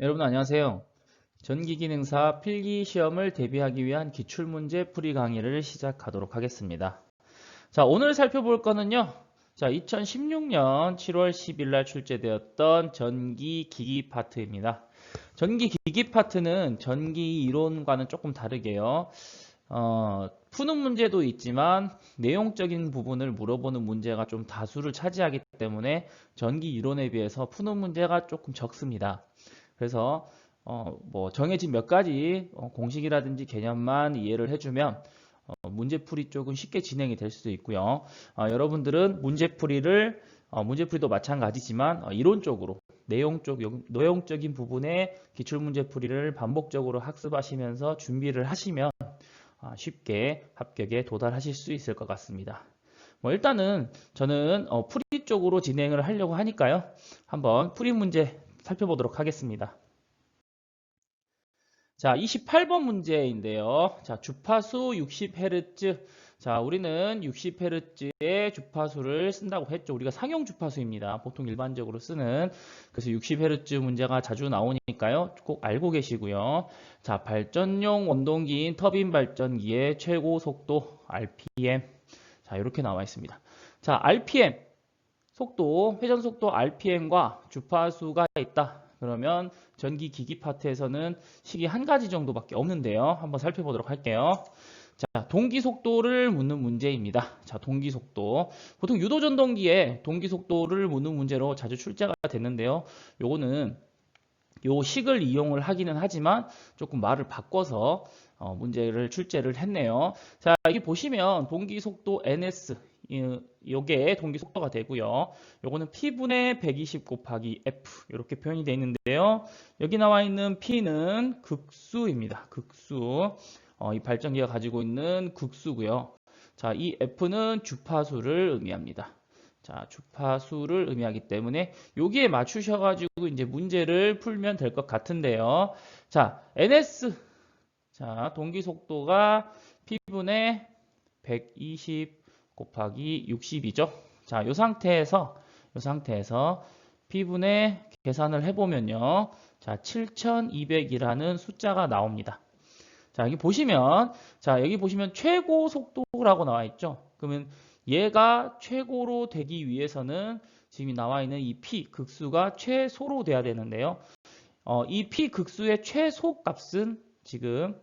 여러분 안녕하세요. 전기기능사 필기시험을 대비하기 위한 기출문제 풀이 강의를 시작하도록 하겠습니다. 자, 오늘 살펴볼 거는요. 자, 2016년 7월 10일 날 출제되었던 전기기기 파트입니다. 전기기기 파트는 전기 이론과는 조금 다르게요. 어, 푸는 문제도 있지만 내용적인 부분을 물어보는 문제가 좀 다수를 차지하기 때문에 전기 이론에 비해서 푸는 문제가 조금 적습니다. 그래서 어, 뭐 정해진 몇 가지 어, 공식이라든지 개념만 이해를 해주면 어, 문제풀이 쪽은 쉽게 진행이 될 수도 있고요. 어, 여러분들은 문제풀이를 어, 문제풀이도 마찬가지지만 어, 이론적으로 내용 쪽 내용적인 부분의 기출 문제풀이를 반복적으로 학습하시면서 준비를 하시면 아, 쉽게 합격에 도달하실 수 있을 것 같습니다. 뭐 일단은 저는 어, 풀이 쪽으로 진행을 하려고 하니까요. 한번 풀이 문제 살펴보도록 하겠습니다. 자, 28번 문제인데요. 자, 주파수 60Hz. 자, 우리는 60Hz의 주파수를 쓴다고 했죠. 우리가 상용 주파수입니다. 보통 일반적으로 쓰는. 그래서 60Hz 문제가 자주 나오니까요. 꼭 알고 계시고요. 자, 발전용 원동기인 터빈 발전기의 최고 속도 RPM. 자, 이렇게 나와 있습니다. 자, RPM. 속도, 회전 속도 RPM과 주파수가 있다. 그러면 전기 기기 파트에서는 식이 한 가지 정도밖에 없는데요. 한번 살펴보도록 할게요. 자, 동기 속도를 묻는 문제입니다. 자, 동기 속도. 보통 유도 전동기에 동기 속도를 묻는 문제로 자주 출제가 됐는데요. 요거는 요 식을 이용을 하기는 하지만 조금 말을 바꿔서 어, 문제를 출제를 했네요. 자, 여기 보시면 동기 속도 ns 요게 동기 속도가 되고요. 요거는 P분의 120 곱하기 F 이렇게 표현이 되어 있는데요. 여기 나와 있는 P는 극수입니다. 극수. 어, 이 발전기가 가지고 있는 극수고요. 자, 이 F는 주파수를 의미합니다. 자, 주파수를 의미하기 때문에 여기에 맞추셔 가지고 이제 문제를 풀면 될 것 같은데요. 자, NS. 자, 동기 속도가 P분의 120 곱하기 60이죠. 자, 이 상태에서 이 상태에서 P분의 계산을 해보면요. 자, 7200이라는 숫자가 나옵니다. 자, 여기 보시면 자, 여기 보시면 최고 속도라고 나와 있죠. 그러면 얘가 최고로 되기 위해서는 지금 나와 있는 이 P 극수가 최소로 돼야 되는데요. 어, 이 P 극수의 최소 값은 지금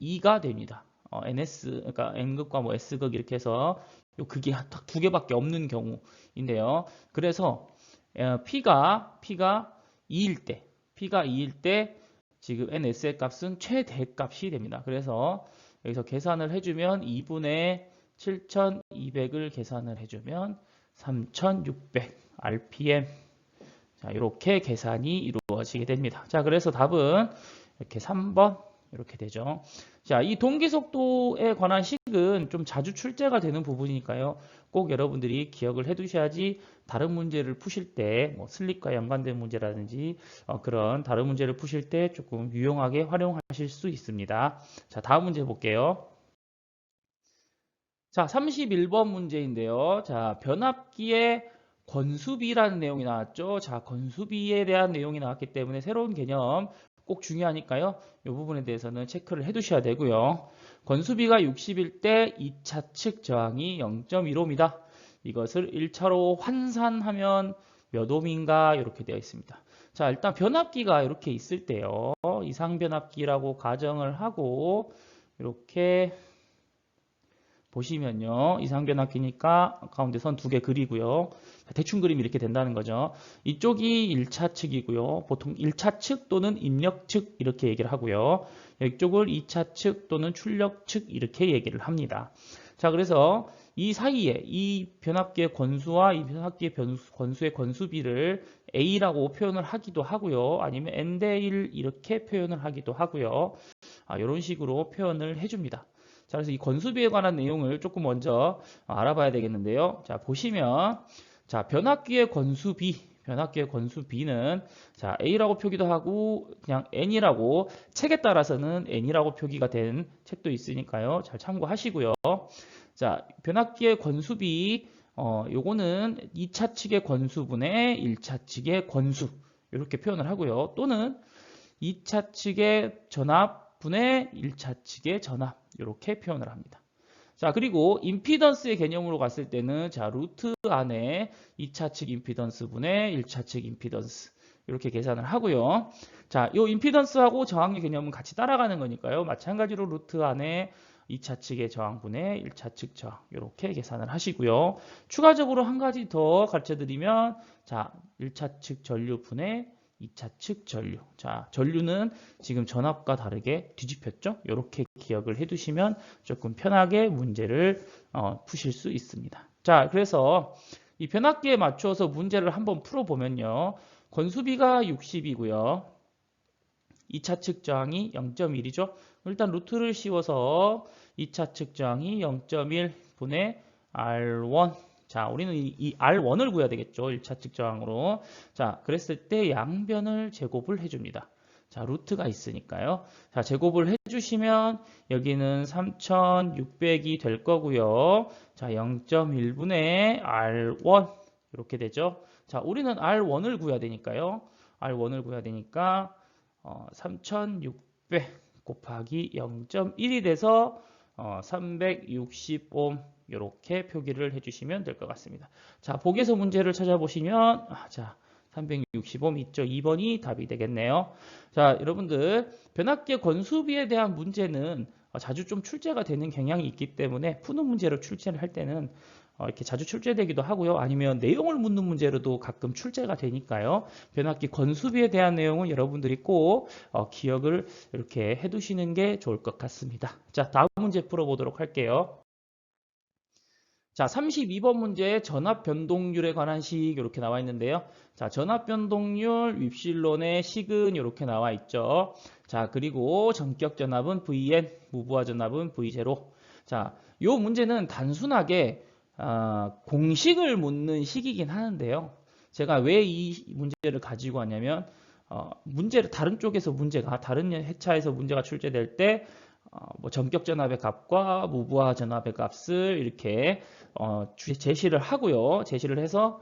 2가 됩니다. 어, ns 그러니까 n극과 뭐 s극 이렇게 해서 요 극이 두 개밖에 없는 경우인데요. 그래서 어, p가 p가 2일 때 p가 2일 때 지금 ns의 값은 최대 값이 됩니다. 그래서 여기서 계산을 해주면 2분의 7200을 계산을 해주면 3600 rpm 자 이렇게 계산이 이루어지게 됩니다. 자 그래서 답은 이렇게 3번 이렇게 되죠. 자, 이 동기 속도에 관한 식은 좀 자주 출제가 되는 부분이니까요. 꼭 여러분들이 기억을 해 두셔야지 다른 문제를 푸실 때, 뭐 슬립과 연관된 문제라든지 어, 그런 다른 문제를 푸실 때 조금 유용하게 활용하실 수 있습니다. 자, 다음 문제 볼게요. 자, 31번 문제인데요. 자, 변압기의 건수비라는 내용이 나왔죠. 자, 건수비에 대한 내용이 나왔기 때문에 새로운 개념 꼭 중요하니까요. 이 부분에 대해서는 체크를 해 두셔야 되고요. 건수비가 60일 때 2차 측 저항이 0.15입니다. 이것을 1차로 환산하면 몇 옴인가 이렇게 되어 있습니다. 자 일단 변압기가 이렇게 있을 때요. 이상 변압기라고 가정을 하고 이렇게 보시면요. 이상변압기니까 가운데 선 두 개 그리고요. 대충 그림이 이렇게 된다는 거죠. 이쪽이 1차 측이고요. 보통 1차 측 또는 입력 측 이렇게 얘기를 하고요. 이쪽을 2차 측 또는 출력 측 이렇게 얘기를 합니다. 자, 그래서 이 사이에 이 변압기의 권수와 이 변압기의 변수, 권수의 권수비를 A라고 표현을 하기도 하고요. 아니면 N 대 1 이렇게 표현을 하기도 하고요. 아, 이런 식으로 표현을 해줍니다. 자, 그래서 이 건수비에 관한 내용을 조금 먼저 알아봐야 되겠는데요. 자, 보시면 자, 변압기의 건수비, 변압기의 건수비는 자, A라고 표기도 하고 그냥 N이라고 책에 따라서는 N이라고 표기가 된 책도 있으니까요. 잘 참고하시고요. 자, 변압기의 건수비 어, 요거는 2차 측의 건수분의 1차 측의 건수 이렇게 표현을 하고요. 또는 2차 측의 전압 분의 1차 측의 전압 이렇게 표현을 합니다. 자 그리고 임피던스의 개념으로 갔을 때는 자 루트 안에 2차 측 임피던스 분의 1차 측 임피던스 이렇게 계산을 하고요. 자, 이 임피던스하고 저항의 개념은 같이 따라가는 거니까요. 마찬가지로 루트 안에 2차 측의 저항분의 1차 측 저항 이렇게 계산을 하시고요. 추가적으로 한 가지 더 가르쳐 드리면 자, 1차 측 전류분의 2차 측 전류. 자, 전류는 지금 전압과 다르게 뒤집혔죠? 이렇게 기억을 해 두시면 조금 편하게 문제를 어, 푸실 수 있습니다. 자, 그래서 이 변압기에 맞추어서 문제를 한번 풀어보면요. 건수비가 60이고요. 2차 측 저항이 0.1이죠. 일단 루트를 씌워서 2차 측 저항이 0.1 분의 R1. 자, 우리는 이, 이 R1을 구해야 되겠죠. 1차 측 저항으로. 자, 그랬을 때 양변을 제곱을 해줍니다. 자, 루트가 있으니까요. 자, 제곱을 해주시면 여기는 3600이 될 거고요. 자, 0.1분의 R1 이렇게 되죠. 자, 우리는 R1을 구해야 되니까요. R1을 구해야 되니까 어, 3600 곱하기 0.1이 돼서 어, 360옴 이렇게 표기를 해주시면 될 것 같습니다. 자, 보기에서 문제를 찾아보시면 아, 자, 360옴 있죠. 2번이 답이 되겠네요. 자, 여러분들 변압기의 건수비에 대한 문제는 어, 자주 좀 출제가 되는 경향이 있기 때문에 푸는 문제로 출제를 할 때는 어, 이렇게 자주 출제되기도 하고요. 아니면 내용을 묻는 문제로도 가끔 출제가 되니까요. 변압기 건수비에 대한 내용은 여러분들이 꼭 어, 기억을 이렇게 해두시는 게 좋을 것 같습니다. 자, 다음 문제 풀어보도록 할게요. 자, 32번 문제 전압 변동률에 관한 식 이렇게 나와 있는데요. 자, 전압 변동률 윕실론의 식은 이렇게 나와 있죠. 자, 그리고 전격 전압은 Vn, 무부하 전압은 V0. 자, 이 문제는 단순하게 아, 공식을 묻는 식이긴 하는데요. 제가 왜 이 문제를 가지고 왔냐면 어, 문제를 다른 쪽에서 문제가 다른 회차에서 문제가 출제될 때 어, 뭐 전격 전압의 값과 무부하 전압의 값을 이렇게 어, 제시를 하고요. 제시를 해서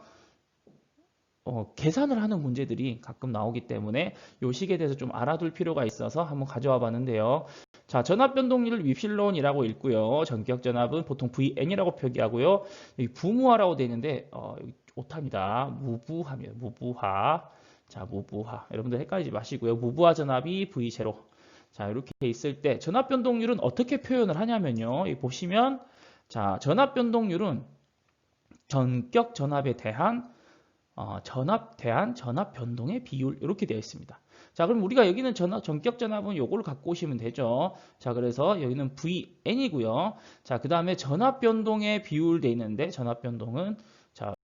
어, 계산을 하는 문제들이 가끔 나오기 때문에 이 식에 대해서 좀 알아둘 필요가 있어서 한번 가져와 봤는데요. 자, 전압 변동률을 윕실론이라고 읽고요. 전격 전압은 보통 Vn이라고 표기하고요. 여기 부무하라고 되어 있는데 어, 오타입니다. 무부하면 무부하. 자, 무부하. 여러분들 헷갈리지 마시고요. 무부하 전압이 V0. 자, 이렇게 있을 때 전압 변동률은 어떻게 표현을 하냐면요. 여기 보시면 자, 전압 변동률은 전격 전압에 대한 어, 전압 대한 전압 변동의 비율 이렇게 되어 있습니다. 자, 그럼 우리가 여기는 전압, 전격 전압은 요거를 갖고 오시면 되죠. 자, 그래서 여기는 Vn이고요. 자, 그 다음에 전압 변동의 비율 돼 있는데 전압 변동은 자,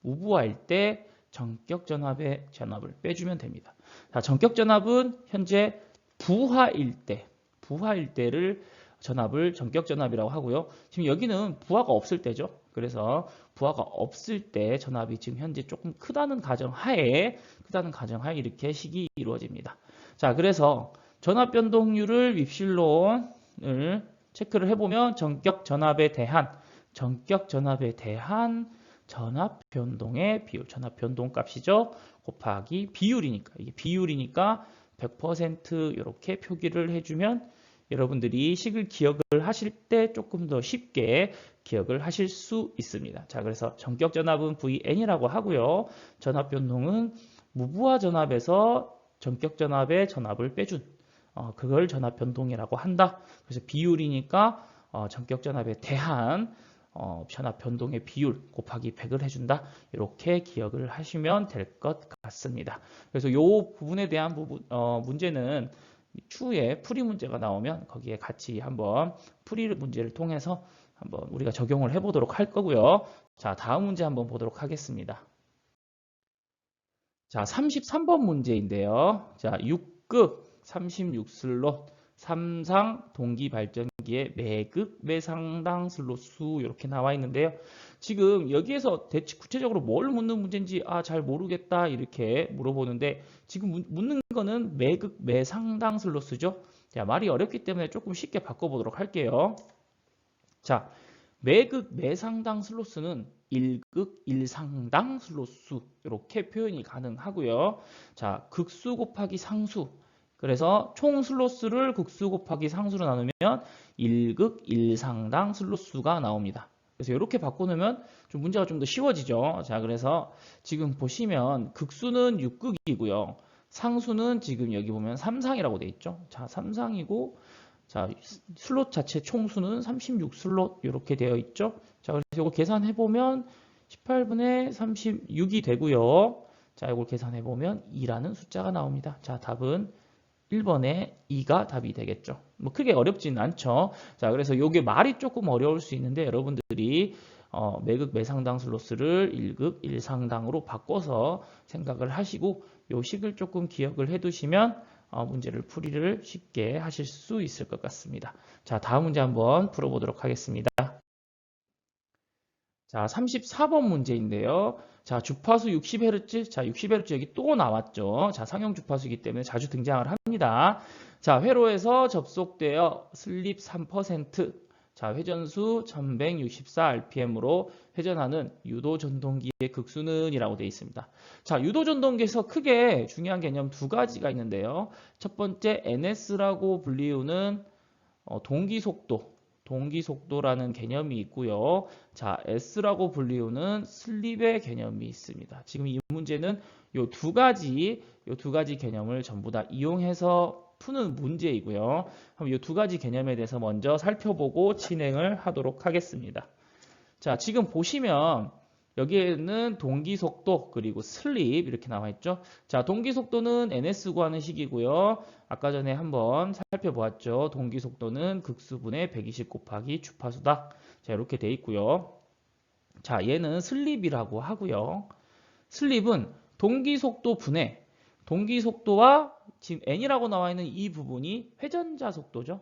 무부하일 때 전격 전압의 전압을 빼주면 됩니다. 자, 전격 전압은 현재 부하일 때, 부하일 때를 전압을 전격 전압이라고 하고요. 지금 여기는 부하가 없을 때죠. 그래서 부하가 없을 때 전압이 지금 현재 조금 크다는 가정하에 크다는 가정하에 이렇게 식이 이루어집니다. 자, 그래서 전압 변동률을 윕실론을 체크를 해보면 전격 전압에 대한 전격 전압에 대한 전압 변동의 비율, 전압 변동 값이죠. 곱하기 비율이니까 이게 비율이니까 100% 이렇게 표기를 해주면 여러분들이 식을 기억을 하실 때 조금 더 쉽게 기억을 하실 수 있습니다. 자, 그래서 전격 전압은 Vn이라고 하고요. 전압 변동은 무부하 전압에서 전격 전압의 전압을 빼준 어, 그걸 전압 변동이라고 한다. 그래서 비율이니까 어, 전격 전압에 대한 어, 전압 변동의 비율 곱하기 100을 해준다. 이렇게 기억을 하시면 될 것 같습니다. 그래서 이 부분에 대한 부분, 어, 문제는 추후에 풀이 문제가 나오면 거기에 같이 한번 풀이 문제를 통해서 한번 우리가 적용을 해보도록 할 거고요. 자, 다음 문제 한번 보도록 하겠습니다. 자, 33번 문제인데요. 자, 6급 36슬롯 3상 동기 발전기의 매극 매상당 슬롯 수 이렇게 나와 있는데요. 지금 여기에서 대체 구체적으로 뭘 묻는 문제인지 아 잘 모르겠다 이렇게 물어보는데 지금 묻는 거는 매극 매상당 슬롯수죠. 자, 말이 어렵기 때문에 조금 쉽게 바꿔보도록 할게요. 자, 매극 매상당 슬로스는 1극 1상당 슬로스 이렇게 표현이 가능하고요. 자, 극수 곱하기 상수 그래서 총 슬롯수를 극수 곱하기 상수로 나누면 1극 1상당 슬롯수가 나옵니다. 그래서 이렇게 바꿔놓으면 좀 문제가 좀 더 쉬워지죠. 자, 그래서 지금 보시면 극수는 6극이고요. 상수는 지금 여기 보면 3상이라고 돼 있죠. 자, 3상이고 자, 슬롯 자체 총수는 36슬롯 이렇게 되어 있죠. 자, 그래서 이거 계산해 보면 18분의 36이 되고요. 자, 이걸 계산해 보면 2라는 숫자가 나옵니다. 자, 답은 1번에 2가 답이 되겠죠. 뭐 크게 어렵지는 않죠. 자, 그래서 이게 말이 조금 어려울 수 있는데 여러분들이 어, 매극 매상당 슬로스를 1극 1상당으로 바꿔서 생각을 하시고 요 식을 조금 기억을 해 두시면 어, 문제를 풀이를 쉽게 하실 수 있을 것 같습니다. 자, 다음 문제 한번 풀어보도록 하겠습니다. 자, 34번 문제인데요. 자, 주파수 60Hz. 자, 60Hz 여기 또 나왔죠. 자, 상용 주파수이기 때문에 자주 등장을 합니다. 자, 회로에서 접속되어 슬립 3%. 자, 회전수 1164rpm으로 회전하는 유도 전동기의 극수는 이라고 되어 있습니다. 자, 유도 전동기에서 크게 중요한 개념 두 가지가 있는데요. 첫 번째 NS라고 불리우는 어, 동기 속도, 동기 속도라는 개념이 있고요. 자, S라고 불리우는 슬립의 개념이 있습니다. 지금 이 문제는 이두 가지, 이두 가지 개념을 전부 다 이용해서 푸는 문제이고요. 그럼 이두 가지 개념에 대해서 먼저 살펴보고 진행을 하도록 하겠습니다. 자, 지금 보시면 여기에는 동기 속도 그리고 슬립 이렇게 나와 있죠. 자, 동기 속도는 ns 구하는 식이고요. 아까 전에 한번 살펴보았죠. 동기 속도는 극수분의 120 곱하기 주파수다. 자, 이렇게 돼 있고요. 자, 얘는 슬립이라고 하고요. 슬립은 동기 속도 분의 동기 속도와 지금 n이라고 나와 있는 이 부분이 회전자 속도죠.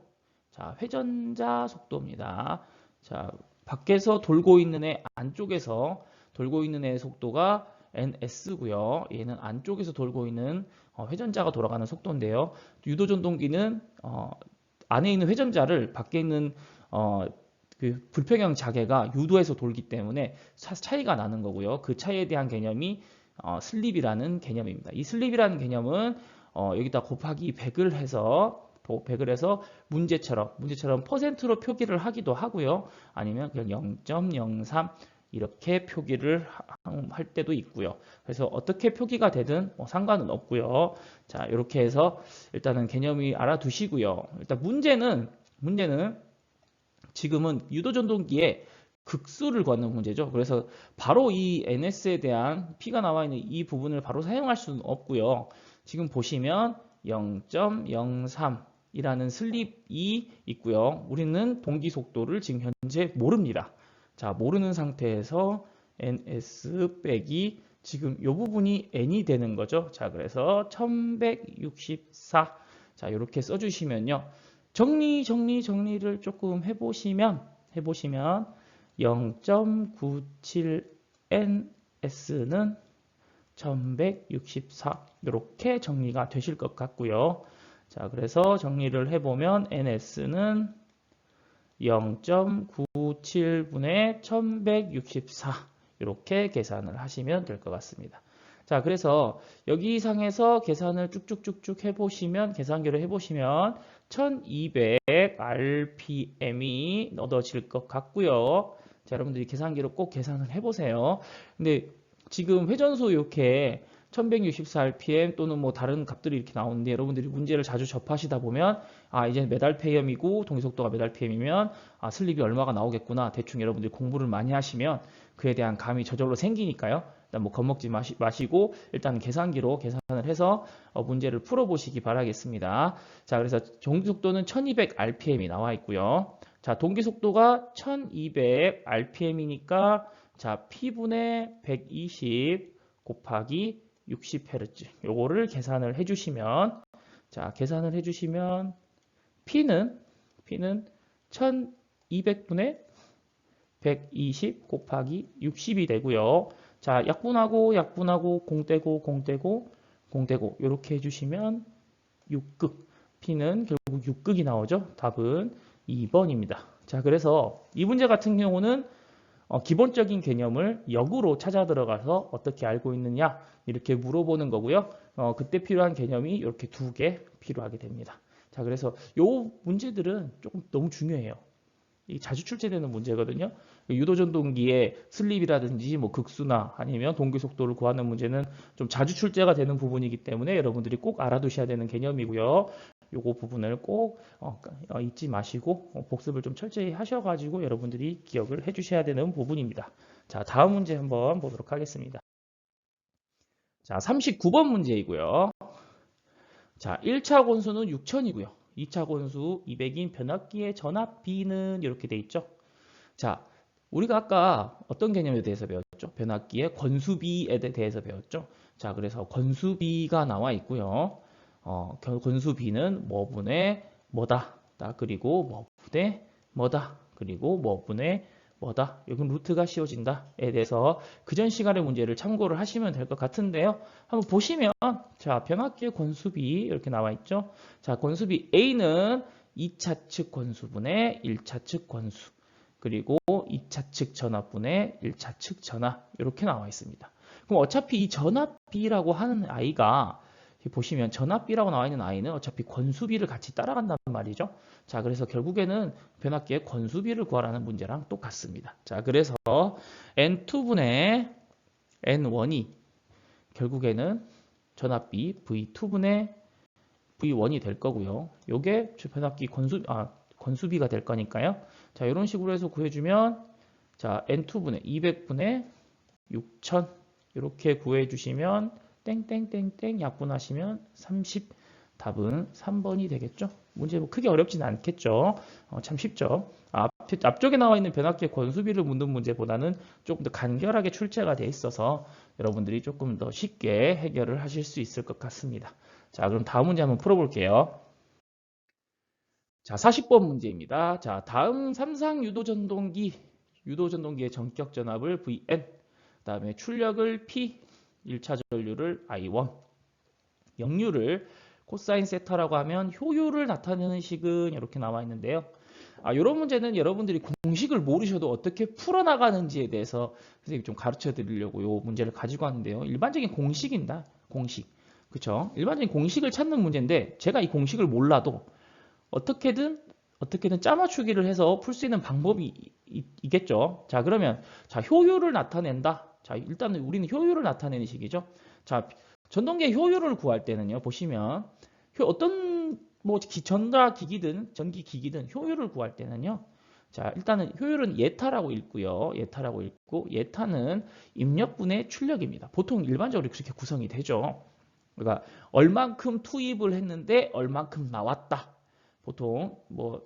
자, 회전자 속도입니다. 자, 밖에서 돌고 있는 애 안쪽에서 돌고 있는 애의 속도가 ns고요. 얘는 안쪽에서 돌고 있는 어, 회전자가 돌아가는 속도인데요. 유도 전동기는 어, 안에 있는 회전자를 밖에 있는 어, 그 불평형 자개가 유도에서 돌기 때문에 차 이가 나는 거고요. 그 차이에 대한 개념이 어, 슬립이라는 개념입니다. 이 슬립이라는 개념은 어, 여기다 곱하기 100을 해서 100을 해서 문제처럼 문제처럼 퍼센트로 표기를 하기도 하고요. 아니면 그냥 0.03 이렇게 표기를 할 때도 있고요. 그래서 어떻게 표기가 되든 뭐 상관은 없고요. 자, 이렇게 해서 일단은 개념이 알아두시고요. 일단 문제는 문제는 지금은 유도 전동기에 극수를 걷는 문제죠. 그래서 바로 이 NS에 대한 P가 나와 있는 이 부분을 바로 사용할 수는 없고요. 지금 보시면 0.03 이라는 슬립이 있고요. 우리는 동기 속도를 지금 현재 모릅니다. 자, 모르는 상태에서 ns 빼기 지금 이 부분이 n이 되는 거죠. 자, 그래서 1164. 자, 이렇게 써 주시면요. 정리 정리 정리를 조금 해 보시면 해 보시면 0.97ns는 1164 이렇게 정리가 되실 것 같고요. 자, 그래서 정리를 해보면 ns는 0.97분의 1164 이렇게 계산을 하시면 될 것 같습니다. 자, 그래서 여기 상에서 계산을 쭉쭉쭉쭉 해보시면 계산기로 해보시면 1200 rpm이 얻어질 것 같고요. 자, 여러분들이 계산기로 꼭 계산을 해보세요. 근데 지금 회전수 이렇게 1164rpm 또는 뭐 다른 값들이 이렇게 나오는데 여러분들이 문제를 자주 접하시다 보면 아 이제 몇 rpm이고 동기속도가 몇 rpm이면 아 슬립이 얼마가 나오겠구나. 대충 여러분들이 공부를 많이 하시면 그에 대한 감이 저절로 생기니까요. 일단 뭐 겁먹지 마시, 마시고 일단 계산기로 계산을 해서 어, 문제를 풀어보시기 바라겠습니다. 자 그래서 동기속도는 1200rpm이 나와 있고요. 자 동기속도가 1200rpm이니까 자 p분의 120 곱하기 60Hz 요거를 계산을 해주시면 자 계산을 해주시면 P는 P는 1200분의 120 곱하기 60이 되고요. 자 약분하고 약분하고 공떼고 공떼고 공떼고 이렇게 해주시면 6극 P는 결국 6극이 나오죠. 답은 2번입니다. 자 그래서 이 문제 같은 경우는 어, 기본적인 개념을 역으로 찾아 들어가서 어떻게 알고 있느냐 이렇게 물어보는 거고요. 어, 그때 필요한 개념이 이렇게 두 개 필요하게 됩니다. 자, 그래서 요 문제들은 조금 너무 중요해요. 이 자주 출제되는 문제거든요. 유도 전동기의 슬립이라든지 뭐 극수나 아니면 동기 속도를 구하는 문제는 좀 자주 출제가 되는 부분이기 때문에 여러분들이 꼭 알아두셔야 되는 개념이고요. 요거 부분을 꼭 어, 어, 잊지 마시고 어, 복습을 좀 철저히 하셔가지고 여러분들이 기억을 해주셔야 되는 부분입니다. 자, 다음 문제 한번 보도록 하겠습니다. 자, 39번 문제이고요. 자, 1차 권수는 6천이고요. 2차 권수 200인 변압기의 전압 B는 이렇게 돼 있죠. 자, 우리가 아까 어떤 개념에 대해서 배웠죠? 변압기의 권수비에 대해서 배웠죠. 자, 그래서 권수비가 나와 있고요. 어, 권수비는 뭐분의 뭐다. 그리고 뭐분의 뭐다. 그리고 뭐분의 뭐다. 여기 루트가 씌워진다에 대해서 그전 시간의 문제를 참고를 하시면 될 것 같은데요. 한번 보시면 자 변압기의 권수비 이렇게 나와 있죠. 자 권수비 A는 2차 측 권수분의 1차 측 권수 그리고 2차 측 전압분의 1차 측 전압 이렇게 나와 있습니다. 그럼 어차피 이 전압비라고 하는 아이가 보시면 전압비라고 나와 있는 아이는 어차피 권수비를 같이 따라간단 말이죠. 자, 그래서 결국에는 변압기의 권수비를 구하라는 문제랑 똑같습니다. 자, 그래서 N2분의 N1이 결국에는 전압비 V2분의 V1이 될 거고요. 요게 변압기 권수, 아, 권수비가 될 거니까요. 자, 이런 식으로 해서 구해주면 자, N2분의 200분의 6000 이렇게 구해주시면 땡땡땡땡 약분하시면 30 답은 3번이 되겠죠. 문제 뭐 크게 어렵진 않겠죠. 어, 참 쉽죠. 앞, 앞쪽에 나와 있는 변압기의 권수비를 묻는 문제보다는 조금 더 간결하게 출제가 돼 있어서 여러분들이 조금 더 쉽게 해결을 하실 수 있을 것 같습니다. 자, 그럼 다음 문제 한번 풀어볼게요. 자, 40번 문제입니다. 자, 다음 삼상 유도전동기, 유도전동기의 전격 전압을 Vn, 그 다음에 출력을 P, 1차 전류를 I1, 역류를 코사인 세타라고 하면 효율을 나타내는 식은 이렇게 나와 있는데요. 아, 이런 문제는 여러분들이 공식을 모르셔도 어떻게 풀어나가는지에 대해서 선생님이 좀 가르쳐 드리려고 이 문제를 가지고 왔는데요. 일반적인 공식입니다. 공식. 그쵸? 일반적인 공식을 찾는 문제인데 제가 이 공식을 몰라도 어떻게든 어떻게든 짜맞추기를 해서 풀 수 있는 방법이 있 겠죠. 자, 그러면 자, 효율을 나타낸다. 자, 일단은 우리는 효율을 나타내는 식이죠. 자, 전동기의 효율을 구할 때는요. 보시면 어떤 뭐 전자 기기든 전기 기기든 효율을 구할 때는요. 자, 일단은 효율은 예타라고 읽고요. 예타라고 읽고 예타는 입력분의 출력입니다. 보통 일반적으로 그렇게 구성이 되죠. 그러니까 얼만큼 투입을 했는데 얼만큼 나왔다. 보통 뭐,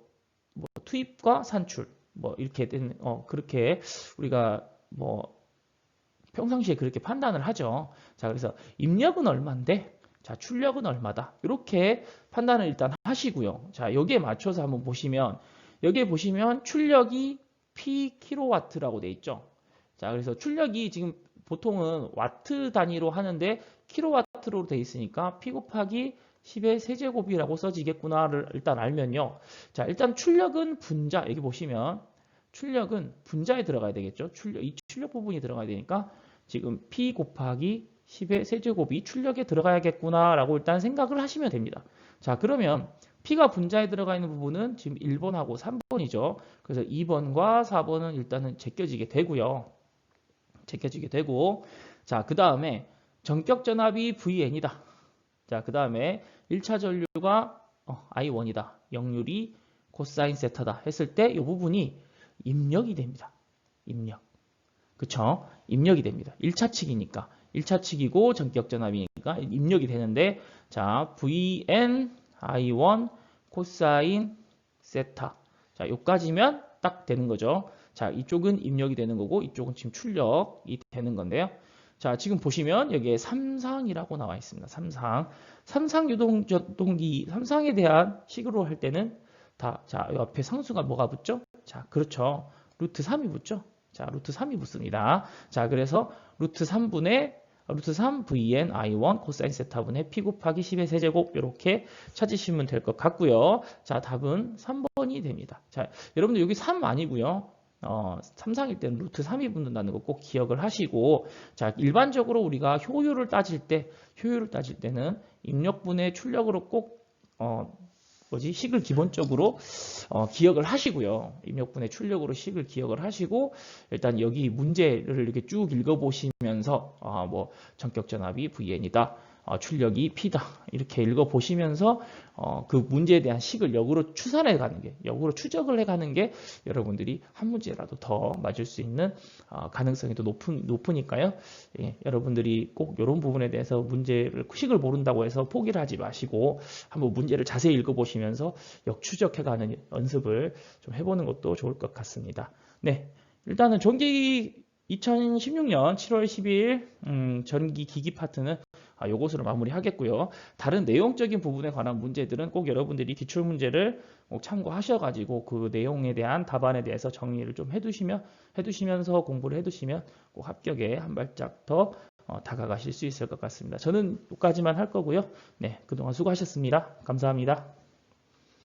뭐 투입과 산출 뭐 이렇게 된 어, 그렇게 우리가 뭐 평상시에 그렇게 판단을 하죠. 자, 그래서 입력은 얼마인데, 자, 출력은 얼마다. 이렇게 판단을 일단 하시고요. 자, 여기에 맞춰서 한번 보시면, 여기에 보시면 출력이 P 킬로와트라고 돼 있죠. 자, 그래서 출력이 지금 보통은 와트 단위로 하는데 킬로와트로 돼 있으니까 P 곱하기 10의 세제곱이라고 써지겠구나를 일단 알면요. 자, 일단 출력은 분자, 여기 보시면 출력은 분자에 들어가야 되겠죠. 출력, 이 출력 부분이 들어가야 되니까 지금 P 곱하기 10의 세제곱이 출력에 들어가야겠구나 라고 일단 생각을 하시면 됩니다. 자 그러면 P가 분자에 들어가 있는 부분은 지금 1번하고 3번이죠. 그래서 2번과 4번은 일단은 제껴지게 되고요. 제껴지게 되고 자 그 다음에 전격 전압이 Vn이다. 자 그 다음에 1차 전류가 어, I1이다. 역률이 코사인 세타다 했을 때 이 부분이 입력이 됩니다. 입력. 그쵸? 입력이 됩니다. 1차 측이니까. 1차 측이고 전격 전압이니까 입력이 되는데 자, Vn I1 코사인 세타. 자, 요까지면 딱 되는 거죠. 자, 이쪽은 입력이 되는 거고 이쪽은 지금 출력이 되는 건데요. 자, 지금 보시면 여기에 삼상이라고 나와 있습니다. 삼상. 삼상 유동 전동기 삼상에 대한 식으로 할 때는 다 자, 옆에 상수가 뭐가 붙죠? 자, 그렇죠. 루트 3이 붙죠. 자, 루트 3이 붙습니다. 자, 그래서 루트 3분의 루트 3 vn i1 코사인 세타분의 p 곱하기 10의 세제곱 이렇게 찾으시면 될 것 같고요. 자, 답은 3번이 됩니다. 자, 여러분들 여기 3 아니고요. 어, 3, 4일 때는 루트 3이 붙는다는 거 꼭 기억을 하시고 자 일반적으로 우리가 효율을 따질 때 효율을 따질 때는 입력분의 출력으로 꼭 어, 뭐지 식을 기본적으로 어, 기억을 하시고요. 입력분의 출력으로 식을 기억을 하시고 일단 여기 문제를 이렇게 쭉 읽어보시면서 아, 뭐 전격 전압이 VN이다. 어, 출력이 P다. 이렇게 읽어보시면서 어, 그 문제에 대한 식을 역으로 추산해 가는 게, 역으로 추적을 해 가는 게 여러분들이 한 문제라도 더 맞을 수 있는 어, 가능성이 더 높은, 높으니까요. 예, 여러분들이 꼭 이런 부분에 대해서 문제를, 식을 모른다고 해서 포기를 하지 마시고 한번 문제를 자세히 읽어보시면서 역추적해 가는 연습을 좀 해보는 것도 좋을 것 같습니다. 네. 일단은 전기 2016년 7월 12일 음, 전기 기기 파트는 아, 요것으로 마무리하겠고요. 다른 내용적인 부분에 관한 문제들은 꼭 여러분들이 기출 문제를 꼭 참고하셔가지고 그 내용에 대한 답안에 대해서 정리를 좀 해두시면 해두시면서 공부를 해두시면 꼭 합격에 한 발짝 더 어, 다가가실 수 있을 것 같습니다. 저는 여기까지만 할 거고요. 네, 그동안 수고하셨습니다. 감사합니다.